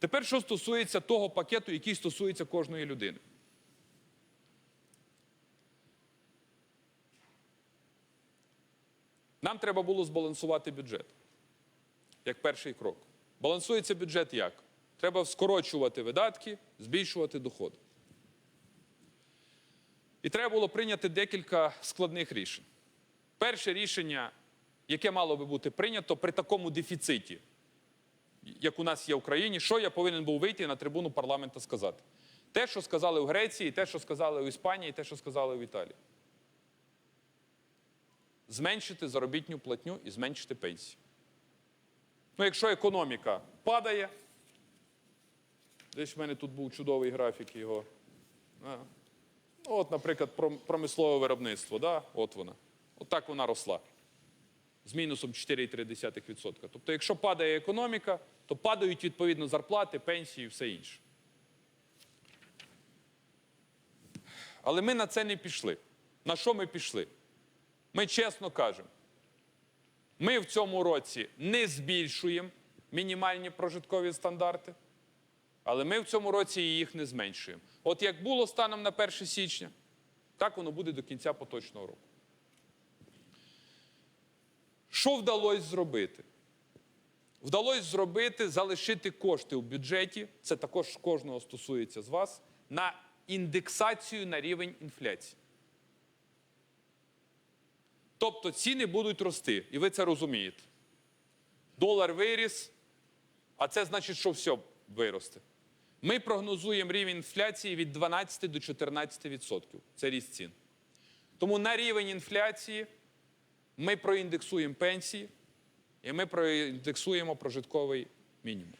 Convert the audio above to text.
Тепер, що стосується того пакету, який стосується кожної людини. Нам треба було збалансувати бюджет як перший крок. Балансується бюджет як? Треба скорочувати видатки, збільшувати доходи. І треба було прийняти декілька складних рішень. Перше рішення, яке мало би бути прийнято при такому дефіциті, як у нас є в Україні, що я повинен був вийти на трибуну парламенту сказати? Те, що сказали в Греції, те, що сказали в Іспанії, те, що сказали в Італії. Зменшити заробітню платню і зменшити пенсії. Ну, якщо економіка падає, десь в мене тут був чудовий графік його. Ну, от, наприклад, пром- промислове виробництво, да? от вона. От так вона росла. З мінусом 4,3%. Тобто, якщо падає економіка, то падають відповідно зарплати, пенсії і все інше. Але ми на це не пішли. На що ми пішли? Ми чесно кажемо, ми в цьому році не збільшуємо мінімальні прожиткові стандарти, але ми в цьому році їх не зменшуємо. От як було станом на 1 січня, так воно буде до кінця поточного року. Що вдалося зробити? Вдалося зробити, залишити кошти у бюджеті, це також кожного стосується з вас, на індексацію на рівень інфляції. Тобто ціни будуть рости, і ви це розумієте. Долар виріс, а це значить, що все виросте. Ми прогнозуємо рівень інфляції від 12 до 14%. Це ріст цін. Тому на рівень інфляції ми проіндексуємо пенсії і ми проіндексуємо прожитковий мінімум.